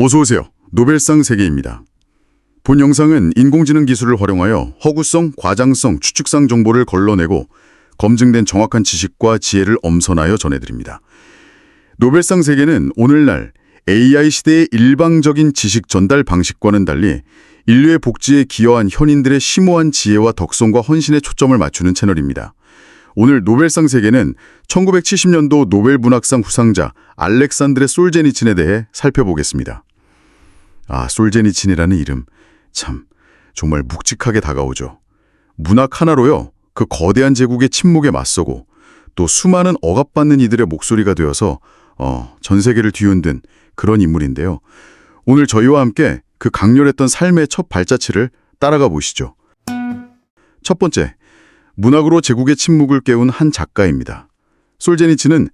어서 오세요. 노벨상 세계입니다. 본 영상은 인공지능 기술을 활용하여 허구성, 과장성, 추측상 정보를 걸러내고 검증된 정확한 지식과 지혜를 엄선하여 전해드립니다. 노벨상 세계는 오늘날 AI 시대의 일방적인 지식 전달 방식과는 달리 인류의 복지에 기여한 현인들의 심오한 지혜와 덕성과 헌신에 초점을 맞추는 채널입니다. 오늘 노벨상 세계는 1970년도 노벨 문학상 후상자 알렉산드레 솔제니친에 대해 살펴보겠습니다. 아, 솔제니친이라는 이름 참 정말 묵직하게 다가오죠. 문학 하나로요. 그 거대한 제국의 침묵에 맞서고 또 수많은 억압받는 이들의 목소리가 되어서 어, 전 세계를 뒤흔든 그런 인물인데요. 오늘 저희와 함께 그 강렬했던 삶의 첫 발자취를 따라가 보시죠. 첫 번째, 문학으로 제국의 침묵을 깨운 한 작가입니다. 솔제니치는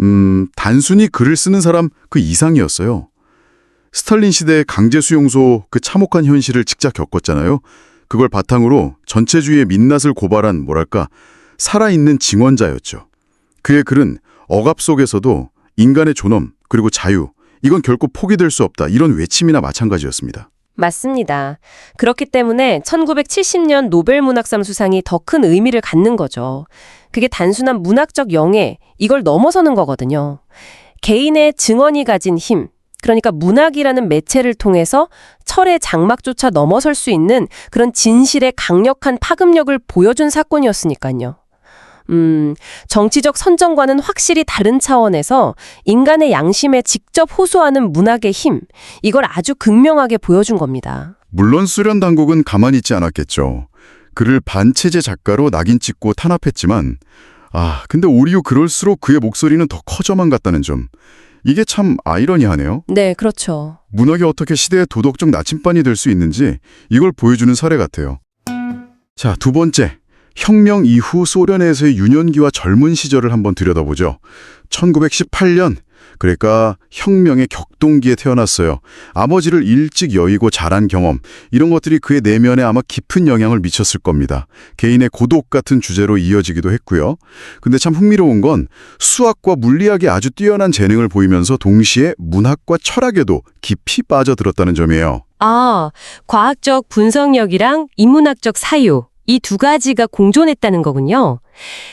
음, 단순히 글을 쓰는 사람 그 이상이었어요. 스탈린 시대의 강제 수용소 그 참혹한 현실을 직접 겪었잖아요. 그걸 바탕으로 전체주의의 민낯을 고발한 뭐랄까 살아있는 증언자였죠. 그의 글은 억압 속에서도 인간의 존엄 그리고 자유 이건 결코 포기될 수 없다 이런 외침이나 마찬가지였습니다. 맞습니다. 그렇기 때문에 1970년 노벨 문학상 수상이 더 큰 의미를 갖는 거죠. 그게 단순한 문학적 영예, 이걸 넘어서는 거거든요. 개인의 증언이 가진 힘, 그러니까 문학이라는 매체를 통해서 철의 장막조차 넘어설 수 있는 그런 진실의 강력한 파급력을 보여준 사건이었으니까요. 음, 정치적 선정과는 확실히 다른 차원에서 인간의 양심에 직접 호소하는 문학의 힘, 이걸 아주 극명하게 보여준 겁니다. 물론 수련 당국은 가만히 있지 않았겠죠. 그를 반체제 작가로 낙인 찍고 탄압했지만 아 근데 오히려 그럴수록 그의 목소리는 더 커져만 갔다는 점 이게 참 아이러니하네요. 네, 그렇죠. 문학이 어떻게 시대의 도덕적 나침반이 될 수 있는지 이걸 보여주는 사례 같아요. 자, 두 번째. 혁명 이후 소련에서의 유년기와 젊은 시절을 한번 들여다보죠. 1918년, 그러니까 혁명의 격동기에 태어났어요. 아버지를 일찍 여의고 자란 경험, 이런 것들이 그의 내면에 아마 깊은 영향을 미쳤을 겁니다. 개인의 고독 같은 주제로 이어지기도 했고요. 근데 참 흥미로운 건 수학과 물리학에 아주 뛰어난 재능을 보이면서 동시에 문학과 철학에도 깊이 빠져들었다는 점이에요. 아, 과학적 분석력이랑 인문학적 사유, 이 두 가지가 공존했다는 거군요.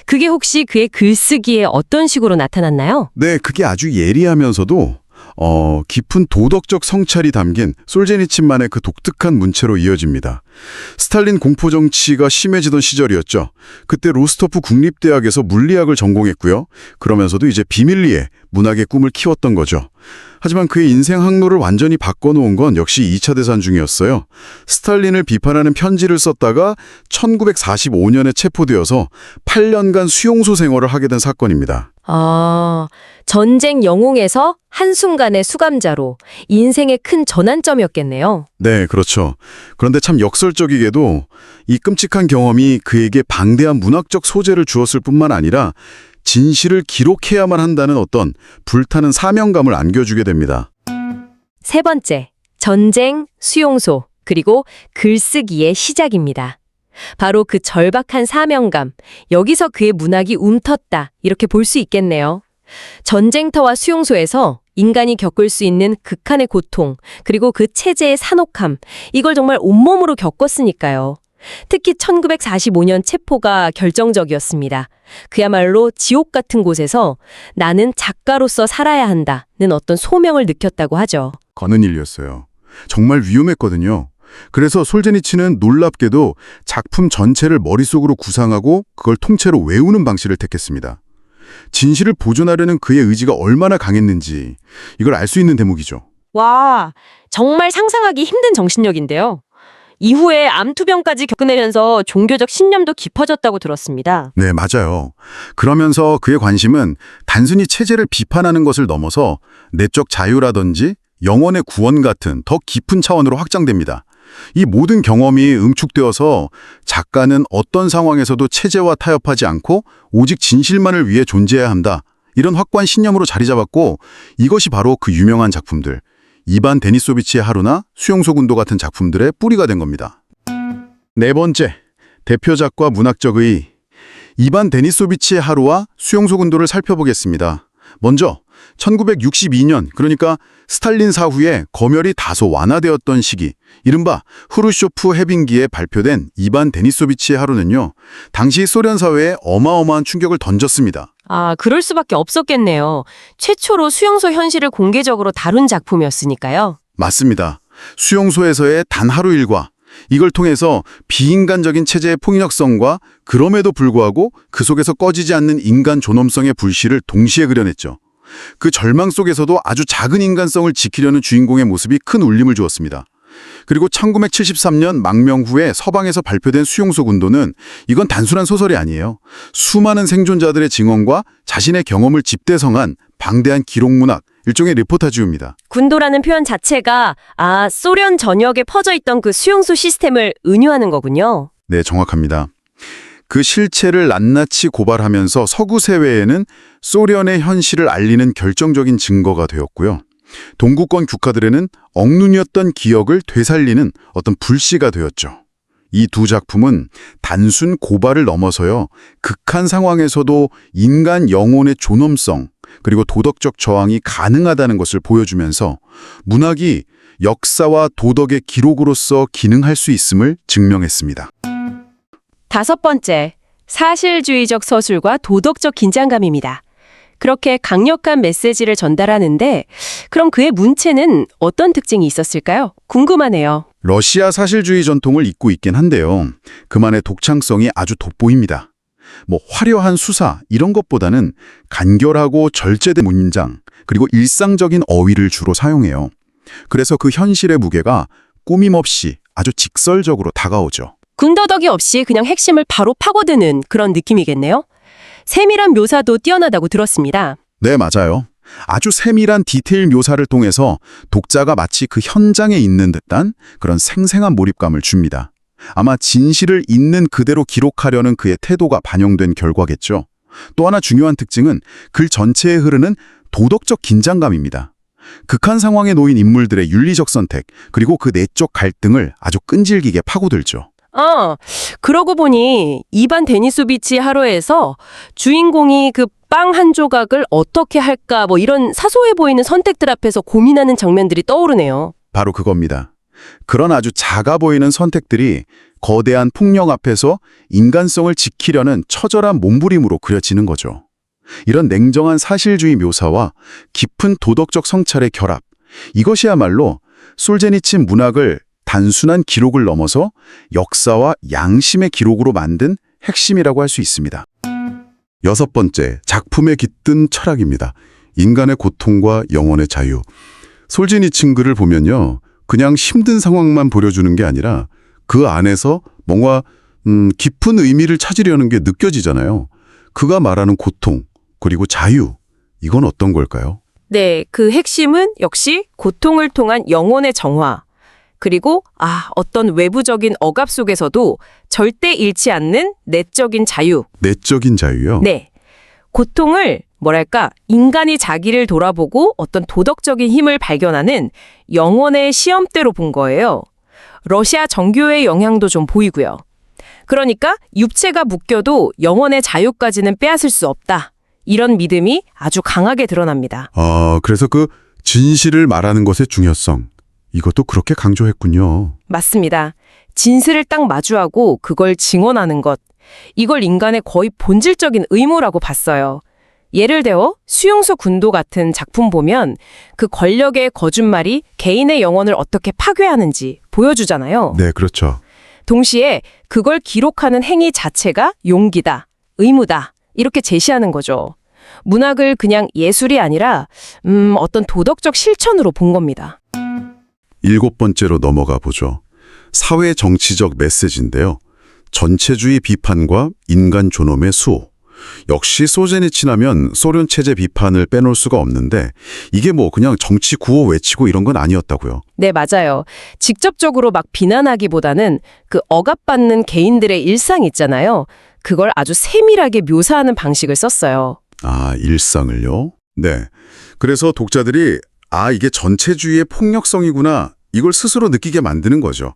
그게 혹시 그의 글쓰기에 어떤 식으로 나타났나요? 네, 그게 아주 예리하면서도 어, 깊은 도덕적 성찰이 담긴 솔제니친만의 그 독특한 문체로 이어집니다. 스탈린 공포 정치가 심해지던 시절이었죠. 그때 로스토프 국립대학에서 물리학을 전공했고요. 그러면서도 이제 비밀리에 문학의 꿈을 키웠던 거죠. 하지만 그의 인생 항로를 완전히 바꿔놓은 건 역시 2차 대산 중이었어요. 스탈린을 비판하는 편지를 썼다가 1945년에 체포되어서 8년간 수용소 생활을 하게 된 사건입니다. 아, 전쟁 영웅에서 한순간의 수감자로 인생의 큰 전환점이었겠네요. 네, 그렇죠. 그런데 참 역 설적이게도 이 끔찍한 경험이 그에게 방대한 문학적 소재를 주었을 뿐만 아니라 진실을 기록해야만 한다는 어떤 불타는 사명감을 안겨주게 됩니다. 세 번째, 전쟁, 수용소, 그리고 글쓰기의 시작입니다. 바로 그 절박한 사명감, 여기서 그의 문학이 움텄다, 이렇게 볼 수 있겠네요. 전쟁터와 수용소에서 인간이 겪을 수 있는 극한의 고통, 그리고 그 체제의 산옥함, 이걸 정말 온몸으로 겪었으니까요. 특히 1945년 체포가 결정적이었습니다. 그야말로 지옥 같은 곳에서 나는 작가로서 살아야 한다는 어떤 소명을 느꼈다고 하죠. 거는 일이었어요. 정말 위험했거든요. 그래서 솔제니치는 놀랍게도 작품 전체를 머릿속으로 구상하고 그걸 통째로 외우는 방식을 택했습니다. 진실을 보존하려는 그의 의지가 얼마나 강했는지 이걸 알 수 있는 대목이죠. 와, 정말 상상하기 힘든 정신력인데요. 이후에 암투병까지 겪으면서 종교적 신념도 깊어졌다고 들었습니다. 네, 맞아요. 그러면서 그의 관심은 단순히 체제를 비판하는 것을 넘어서 내적 자유라든지 영혼의 구원 같은 더 깊은 차원으로 확장됩니다. 이 모든 경험이 응축되어서 작가는 어떤 상황에서도 체제와 타협하지 않고 오직 진실만을 위해 존재해야 한다. 이런 확고한 신념으로 자리 잡았고 이것이 바로 그 유명한 작품들 이반 데니소비치의 하루나 수용소 군도 같은 작품들의 뿌리가 된 겁니다. 네 번째, 대표작과 문학적 의 이반 데니소비치의 하루와 수용소 군도를 살펴보겠습니다. 먼저 1962년 그러니까 스탈린 사후에 검열이 다소 완화되었던 시기, 이른바 후르쇼프 해빙기에 발표된 이반 데니소비치의 하루는요, 당시 소련 사회에 어마어마한 충격을 던졌습니다. 아, 그럴 수밖에 없었겠네요. 최초로 수용소 현실을 공개적으로 다룬 작품이었으니까요. 맞습니다. 수용소에서의 단 하루 일과 이걸 통해서 비인간적인 체제의 폭력성과 그럼에도 불구하고 그 속에서 꺼지지 않는 인간 존엄성의 불씨를 동시에 그려냈죠. 그 절망 속에서도 아주 작은 인간성을 지키려는 주인공의 모습이 큰 울림을 주었습니다. 그리고 1973년 망명 후에 서방에서 발표된 수용소 군도는 이건 단순한 소설이 아니에요. 수많은 생존자들의 증언과 자신의 경험을 집대성한 방대한 기록문학, 일종의 리포타지입니다. 군도라는 표현 자체가 아, 소련 전역에 퍼져 있던 그 수용소 시스템을 은유하는 거군요. 네, 정확합니다. 그 실체를 낱낱이 고발하면서 서구 세외에는 소련의 현실을 알리는 결정적인 증거가 되었고요. 동구권 국가들에는 억눈이었던 기억을 되살리는 어떤 불씨가 되었죠. 이 두 작품은 단순 고발을 넘어서요. 극한 상황에서도 인간 영혼의 존엄성 그리고 도덕적 저항이 가능하다는 것을 보여주면서 문학이 역사와 도덕의 기록으로서 기능할 수 있음을 증명했습니다. 다섯 번째, 사실주의적 서술과 도덕적 긴장감입니다. 그렇게 강력한 메시지를 전달하는데 그럼 그의 문체는 어떤 특징이 있었을까요? 궁금하네요. 러시아 사실주의 전통을 잇고 있긴 한데요. 그만의 독창성이 아주 돋보입니다. 뭐 화려한 수사 이런 것보다는 간결하고 절제된 문장 그리고 일상적인 어휘를 주로 사용해요. 그래서 그 현실의 무게가 꾸밈없이 아주 직설적으로 다가오죠. 군더더기 없이 그냥 핵심을 바로 파고드는 그런 느낌이겠네요. 세밀한 묘사도 뛰어나다고 들었습니다. 네, 맞아요. 아주 세밀한 디테일 묘사를 통해서 독자가 마치 그 현장에 있는 듯한 그런 생생한 몰입감을 줍니다. 아마 진실을 있는 그대로 기록하려는 그의 태도가 반영된 결과겠죠. 또 하나 중요한 특징은 글 전체에 흐르는 도덕적 긴장감입니다. 극한 상황에 놓인 인물들의 윤리적 선택, 그리고 그 내적 갈등을 아주 끈질기게 파고들죠. 어, 그러고 보니 이반 데니소비치 하루에서 주인공이 그 빵 한 조각을 어떻게 할까 뭐 이런 사소해 보이는 선택들 앞에서 고민하는 장면들이 떠오르네요. 바로 그겁니다. 그런 아주 작아 보이는 선택들이 거대한 폭력 앞에서 인간성을 지키려는 처절한 몸부림으로 그려지는 거죠. 이런 냉정한 사실주의 묘사와 깊은 도덕적 성찰의 결합, 이것이야말로 솔제니친 문학을 단순한 기록을 넘어서 역사와 양심의 기록으로 만든 핵심이라고 할 수 있습니다. 여섯 번째, 작품에 깃든 철학입니다. 인간의 고통과 영혼의 자유. 솔제니친 글을 보면요. 그냥 힘든 상황만 보여주는 게 아니라 그 안에서 뭔가 음, 깊은 의미를 찾으려는 게 느껴지잖아요. 그가 말하는 고통, 그리고 자유. 이건 어떤 걸까요? 네, 그 핵심은 역시 고통을 통한 영혼의 정화. 그리고 아, 어떤 외부적인 억압 속에서도 절대 잃지 않는 내적인 자유. 내적인 자유요? 네. 고통을 뭐랄까 인간이 자기를 돌아보고 어떤 도덕적인 힘을 발견하는 영혼의 시험대로 본 거예요. 러시아 정교의 영향도 좀 보이고요. 그러니까 육체가 묶여도 영혼의 자유까지는 빼앗을 수 없다. 이런 믿음이 아주 강하게 드러납니다. 아, 그래서 그 진실을 말하는 것의 중요성. 이것도 그렇게 강조했군요. 맞습니다. 진실을 딱 마주하고 그걸 증언하는 것. 이걸 인간의 거의 본질적인 의무라고 봤어요. 예를 들어 수용소 군도 같은 작품 보면 그 권력의 거짓말이 개인의 영혼을 어떻게 파괴하는지 보여주잖아요. 네, 그렇죠. 동시에 그걸 기록하는 행위 자체가 용기다, 의무다 이렇게 제시하는 거죠. 문학을 그냥 예술이 아니라 음, 어떤 도덕적 실천으로 본 겁니다. 일곱 번째로 넘어가 보죠. 사회 정치적 메시지인데요. 전체주의 비판과 인간 존엄의 수호. 역시 소제니친하면 소련 체제 비판을 빼놓을 수가 없는데 이게 뭐 그냥 정치 구호 외치고 이런 건 아니었다고요. 네, 맞아요. 직접적으로 막 비난하기보다는 그 억압받는 개인들의 일상 있잖아요. 그걸 아주 세밀하게 묘사하는 방식을 썼어요. 아, 일상을요? 네. 그래서 독자들이 아, 이게 전체주의의 폭력성이구나. 이걸 스스로 느끼게 만드는 거죠.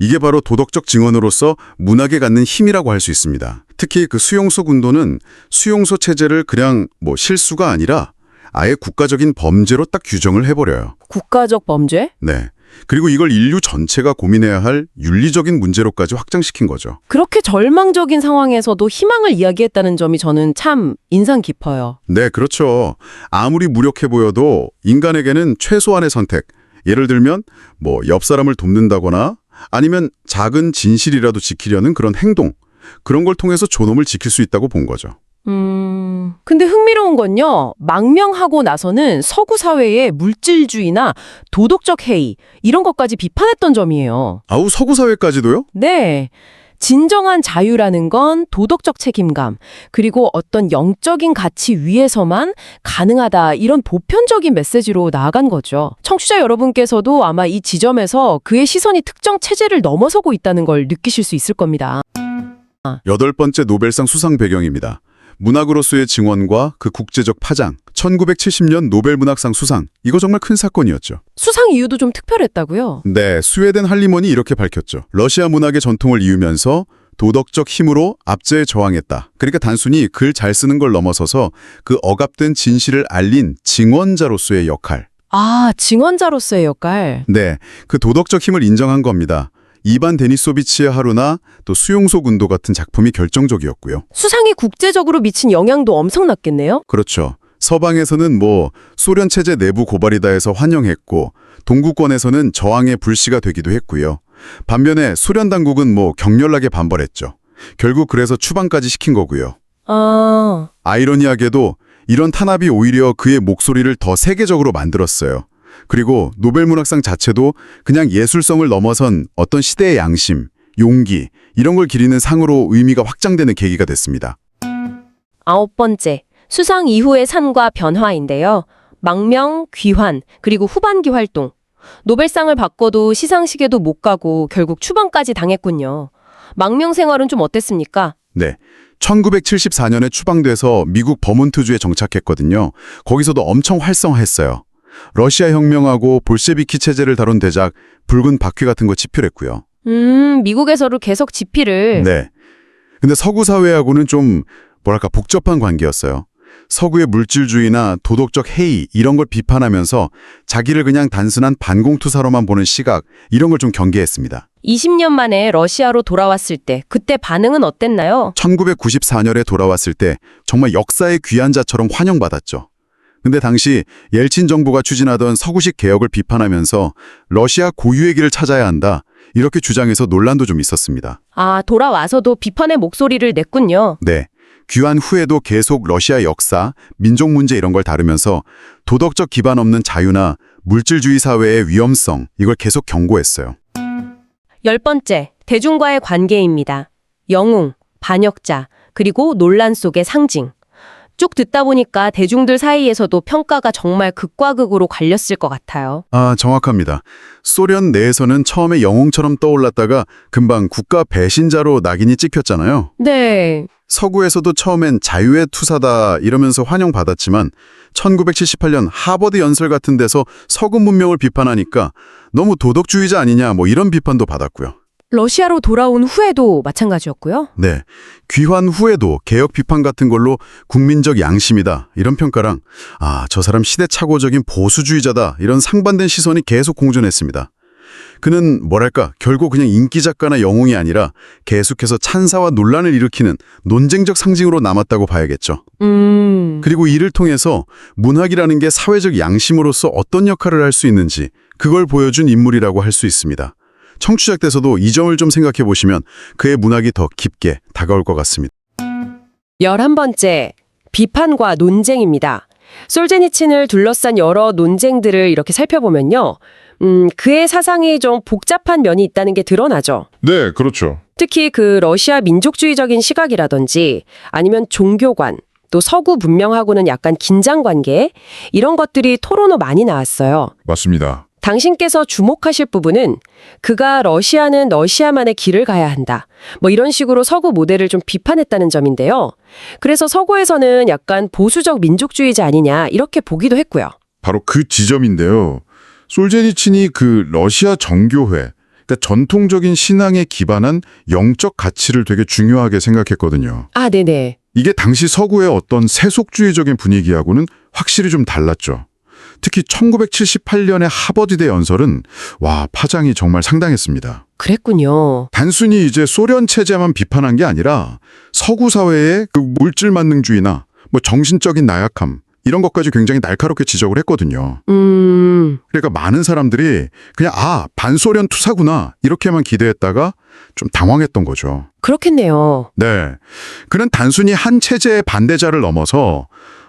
이게 바로 도덕적 증언으로서 문학에 갖는 힘이라고 할 수 있습니다. 특히 그 수용소 군도는 수용소 체제를 그냥 뭐 실수가 아니라 아예 국가적인 범죄로 딱 규정을 해버려요. 국가적 범죄? 네. 그리고 이걸 인류 전체가 고민해야 할 윤리적인 문제로까지 확장시킨 거죠. 그렇게 절망적인 상황에서도 희망을 이야기했다는 점이 저는 참 인상 깊어요. 네, 그렇죠. 아무리 무력해 보여도 인간에게는 최소한의 선택. 예를 들면 뭐 옆 사람을 돕는다거나 아니면 작은 진실이라도 지키려는 그런 행동. 그런 걸 통해서 존엄을 지킬 수 있다고 본 거죠. 음. 근데 흥미로운 건요. 망명하고 나서는 서구 사회의 물질주의나 도덕적 해이 이런 것까지 비판했던 점이에요. 아우 서구 사회까지도요? 네. 진정한 자유라는 건 도덕적 책임감, 그리고 어떤 영적인 가치 위에서만 가능하다, 이런 보편적인 메시지로 나아간 거죠. 청취자 여러분께서도 아마 이 지점에서 그의 시선이 특정 체제를 넘어서고 있다는 걸 느끼실 수 있을 겁니다. 여덟 번째 노벨상 수상 배경입니다. 문학으로서의 증언과 그 국제적 파장, 1970년 노벨문학상 수상. 이거 정말 큰 사건이었죠. 수상 이유도 좀 특별했다고요? 네, 스웨덴 할리먼이 이렇게 밝혔죠. 러시아 문학의 전통을 이으면서 도덕적 힘으로 압제에 저항했다. 그러니까 단순히 글 잘 쓰는 걸 넘어서서 그 억압된 진실을 알린 증언자로서의 역할. 아, 증언자로서의 역할. 네, 그 도덕적 힘을 인정한 겁니다. 이반 데니소비치의 하루나 또 수용소 군도 같은 작품이 결정적이었고요. 수상이 국제적으로 미친 영향도 엄청났겠네요? 그렇죠. 서방에서는 뭐 소련 체제 내부 고발이다 해서 환영했고 동구권에서는 저항의 불씨가 되기도 했고요. 반면에 소련 당국은 뭐 격렬하게 반발했죠. 결국 그래서 추방까지 시킨 거고요. 아, 아이러니하게도 이런 탄압이 오히려 그의 목소리를 더 세계적으로 만들었어요. 그리고 노벨문학상 자체도 그냥 예술성을 넘어선 어떤 시대의 양심, 용기 이런 걸 기리는 상으로 의미가 확장되는 계기가 됐습니다. 아홉 번째, 수상 이후의 산과 변화인데요. 망명, 귀환, 그리고 후반기 활동. 노벨상을 받고도 시상식에도 못 가고 결국 추방까지 당했군요. 망명 생활은 좀 어땠습니까? 네. 1974년에 추방돼서 미국 버몬트주에 정착했거든요. 거기서도 엄청 활성화했어요. 러시아 혁명하고 볼셰비키 체제를 다룬 대작 붉은 바퀴 같은 거 집필했고요. 음, 미국에서도 계속 집필을. 네. 근데 서구 사회하고는 좀 뭐랄까 복잡한 관계였어요. 서구의 물질주의나 도덕적 해이 이런 걸 비판하면서 자기를 그냥 단순한 반공투사로만 보는 시각 이런 걸 좀 경계했습니다. 20년 만에 러시아로 돌아왔을 때 그때 반응은 어땠나요? 1994년에 돌아왔을 때 정말 역사의 귀한 자처럼 환영받았죠. 근데 당시 옐친 정부가 추진하던 서구식 개혁을 비판하면서 러시아 고유의 길을 찾아야 한다. 이렇게 주장해서 논란도 좀 있었습니다. 아, 돌아와서도 비판의 목소리를 냈군요. 네. 귀환 후에도 계속 러시아 역사, 민족 문제 이런 걸 다루면서 도덕적 기반 없는 자유나 물질주의 사회의 위험성 이걸 계속 경고했어요. 열 번째, 대중과의 관계입니다. 영웅, 반역자, 그리고 논란 속의 상징. 쭉 듣다 보니까 대중들 사이에서도 평가가 정말 극과 극으로 갈렸을 것 같아요. 아, 정확합니다. 소련 내에서는 처음에 영웅처럼 떠올랐다가 금방 국가 배신자로 낙인이 찍혔잖아요. 네. 서구에서도 처음엔 자유의 투사다 이러면서 환영받았지만 1978년 하버드 연설 같은 데서 서구 문명을 비판하니까 너무 도덕주의자 아니냐 뭐 이런 비판도 받았고요. 러시아로 돌아온 후에도 마찬가지였고요. 네. 귀환 후에도 개혁 비판 같은 걸로 국민적 양심이다 이런 평가랑 아, 저 사람 시대착오적인 보수주의자다 이런 상반된 시선이 계속 공존했습니다. 그는 뭐랄까 결국 그냥 인기 작가나 영웅이 아니라 계속해서 찬사와 논란을 일으키는 논쟁적 상징으로 남았다고 봐야겠죠. 음. 그리고 이를 통해서 문학이라는 게 사회적 양심으로서 어떤 역할을 할 수 있는지 그걸 보여준 인물이라고 할 수 있습니다. 청취자께서도 이 점을 좀 생각해 보시면 그의 문학이 더 깊게 다가올 것 같습니다. 열한 번째, 비판과 논쟁입니다. 솔제니친을 둘러싼 여러 논쟁들을 이렇게 살펴보면요. 음, 그의 사상이 좀 복잡한 면이 있다는 게 드러나죠. 네, 그렇죠. 특히 그 러시아 민족주의적인 시각이라든지 아니면 종교관, 또 서구 문명하고는 약간 긴장 관계 이런 것들이 토론으로 많이 나왔어요. 맞습니다. 당신께서 주목하실 부분은 그가 러시아는 러시아만의 길을 가야 한다. 뭐 이런 식으로 서구 모델을 좀 비판했다는 점인데요. 그래서 서구에서는 약간 보수적 민족주의자 아니냐 이렇게 보기도 했고요. 바로 그 지점인데요. 솔제니친이 그 러시아 정교회, 그러니까 전통적인 신앙에 기반한 영적 가치를 되게 중요하게 생각했거든요. 아, 네네. 이게 당시 서구의 어떤 세속주의적인 분위기하고는 확실히 좀 달랐죠. 특히 1978년의 하버드대 연설은 와 파장이 정말 상당했습니다. 그랬군요. 단순히 이제 소련 체제만 비판한 게 아니라 서구 사회의 그 물질 만능주의나 뭐 정신적인 나약함 이런 것까지 굉장히 날카롭게 지적을 했거든요. 음, 그러니까 많은 사람들이 그냥 아 반소련 투사구나 이렇게만 기대했다가 좀 당황했던 거죠. 그렇겠네요. 네, 그는 단순히 한 체제의 반대자를 넘어서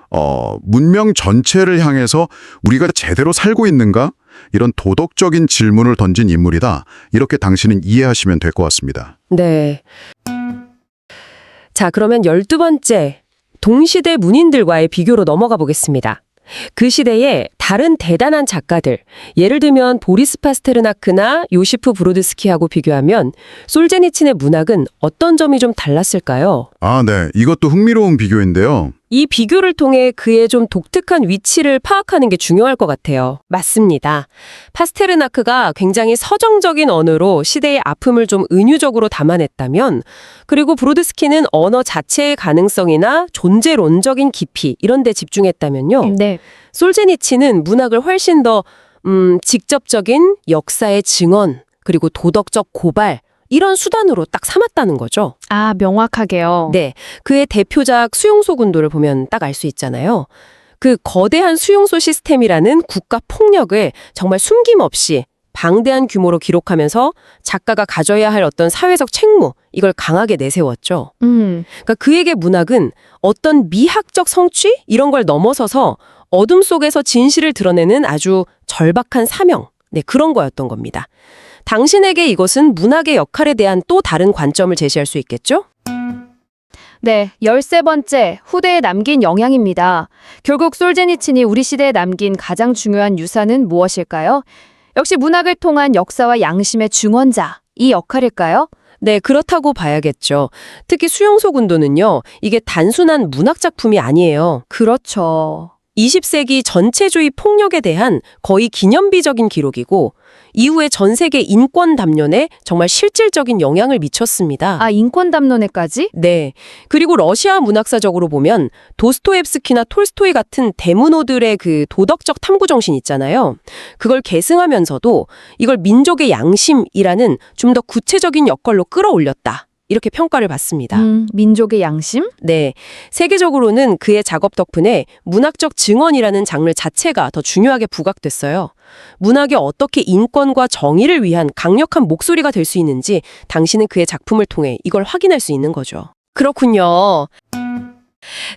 어, 문명 전체를 향해서 우리가 제대로 살고 있는가 이런 도덕적인 질문을 던진 인물이다 이렇게 당신은 이해하시면 될 것 같습니다. 네. 자, 그러면 열두 번째. 동시대 문인들과의 비교로 넘어가 보겠습니다. 그 시대에 다른 대단한 작가들, 예를 들면 보리스 파스테르나크나 요시프 브로드스키하고 비교하면 솔제니친의 문학은 어떤 점이 좀 달랐을까요? 아, 네, 이것도 흥미로운 비교인데요. 이 비교를 통해 그의 좀 독특한 위치를 파악하는 게 중요할 것 같아요. 맞습니다. 파스테르나크가 굉장히 서정적인 언어로 시대의 아픔을 좀 은유적으로 담아냈다면, 그리고 브로드스키는 언어 자체의 가능성이나 존재론적인 깊이 이런 데 집중했다면요. 네. 솔제니치는 문학을 훨씬 더 음, 직접적인 역사의 증언, 그리고 도덕적 고발 이런 수단으로 딱 삼았다는 거죠. 아, 명확하게요. 네. 그의 대표작 수용소 군도를 보면 딱 알 수 있잖아요. 그 거대한 수용소 시스템이라는 국가 폭력을 정말 숨김없이 방대한 규모로 기록하면서 작가가 가져야 할 어떤 사회적 책무, 이걸 강하게 내세웠죠. 음. 그러니까 그에게 문학은 어떤 미학적 성취? 이런 걸 넘어서서 어둠 속에서 진실을 드러내는 아주 절박한 사명. 네, 그런 거였던 겁니다. 당신에게 이것은 문학의 역할에 대한 또 다른 관점을 제시할 수 있겠죠? 네, 열세 번째, 후대에 남긴 영향입니다. 결국 솔제니친이 우리 시대에 남긴 가장 중요한 유산은 무엇일까요? 역시 문학을 통한 역사와 양심의 증언자, 이 역할일까요? 네, 그렇다고 봐야겠죠. 특히 수용소 군도는요, 이게 단순한 문학 작품이 아니에요. 그렇죠. 20세기 전체주의 폭력에 대한 거의 기념비적인 기록이고, 이후에 전 세계 인권 담론에 정말 실질적인 영향을 미쳤습니다. 아, 인권 담론에까지? 네. 그리고 러시아 문학사적으로 보면 도스토옙스키나 톨스토이 같은 대문호들의 그 도덕적 탐구 정신 있잖아요. 그걸 계승하면서도 이걸 민족의 양심이라는 좀 더 구체적인 역할로 끌어올렸다. 이렇게 평가를 받습니다. 음, 민족의 양심? 네. 세계적으로는 그의 작업 덕분에 문학적 증언이라는 장르 자체가 더 중요하게 부각됐어요. 문학이 어떻게 인권과 정의를 위한 강력한 목소리가 될 수 있는지 당신은 그의 작품을 통해 이걸 확인할 수 있는 거죠. 그렇군요.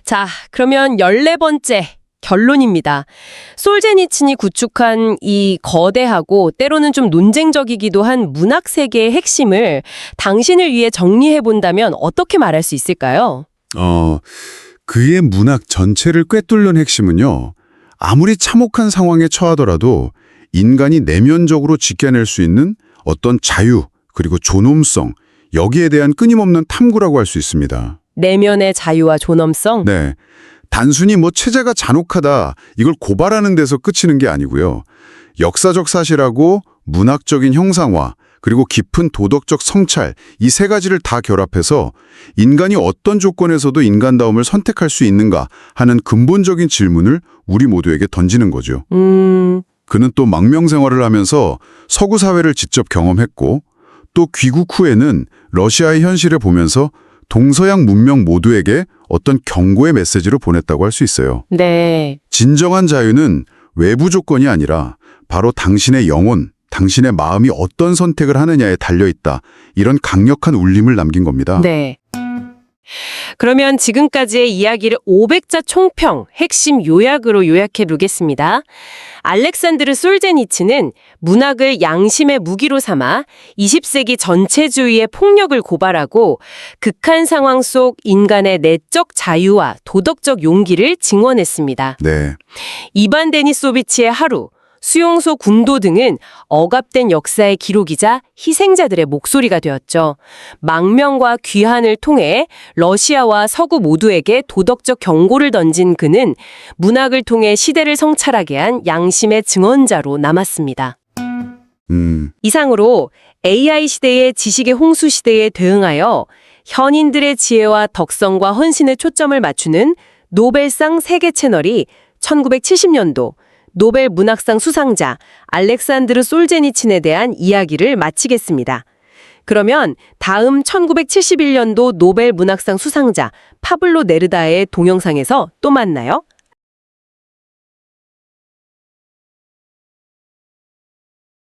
자, 그러면 14번째 결론입니다. 솔제니친이 구축한 이 거대하고 때로는 좀 논쟁적이기도 한 문학 세계의 핵심을 당신을 위해 정리해 본다면 어떻게 말할 수 있을까요? 어, 그의 문학 전체를 꿰뚫는 핵심은요. 아무리 참혹한 상황에 처하더라도 인간이 내면적으로 지켜낼 수 있는 어떤 자유 그리고 존엄성 여기에 대한 끊임없는 탐구라고 할 수 있습니다. 내면의 자유와 존엄성? 네. 단순히 뭐 체제가 잔혹하다 이걸 고발하는 데서 끝이는 게 아니고요. 역사적 사실하고 문학적인 형상화 그리고 깊은 도덕적 성찰 이 세 가지를 다 결합해서 인간이 어떤 조건에서도 인간다움을 선택할 수 있는가 하는 근본적인 질문을 우리 모두에게 던지는 거죠. 음, 그는 또 망명 생활을 하면서 서구 사회를 직접 경험했고 또 귀국 후에는 러시아의 현실을 보면서 동서양 문명 모두에게 어떤 경고의 메시지를 보냈다고 할 수 있어요. 네. 진정한 자유는 외부 조건이 아니라 바로 당신의 영혼, 당신의 마음이 어떤 선택을 하느냐에 달려 있다. 이런 강력한 울림을 남긴 겁니다. 네. 그러면 지금까지의 이야기를 500자 총평, 핵심 요약으로 요약해 보겠습니다. 알렉산드르 솔제니츠는 문학을 양심의 무기로 삼아 20세기 전체주의의 폭력을 고발하고 극한 상황 속 인간의 내적 자유와 도덕적 용기를 증언했습니다. 네. 이반 데니소비치의 하루, 수용소 군도 등은 억압된 역사의 기록이자 희생자들의 목소리가 되었죠. 망명과 귀환을 통해 러시아와 서구 모두에게 도덕적 경고를 던진 그는 문학을 통해 시대를 성찰하게 한 양심의 증언자로 남았습니다. 음. 이상으로 AI 시대의 지식의 홍수 시대에 대응하여 현인들의 지혜와 덕성과 헌신에 초점을 맞추는 노벨상 세계 채널이 1970년도 노벨 문학상 수상자 알렉산드르 솔제니친에 대한 이야기를 마치겠습니다. 그러면 다음 1971년도 노벨 문학상 수상자 파블로 네르다의 동영상에서 또 만나요.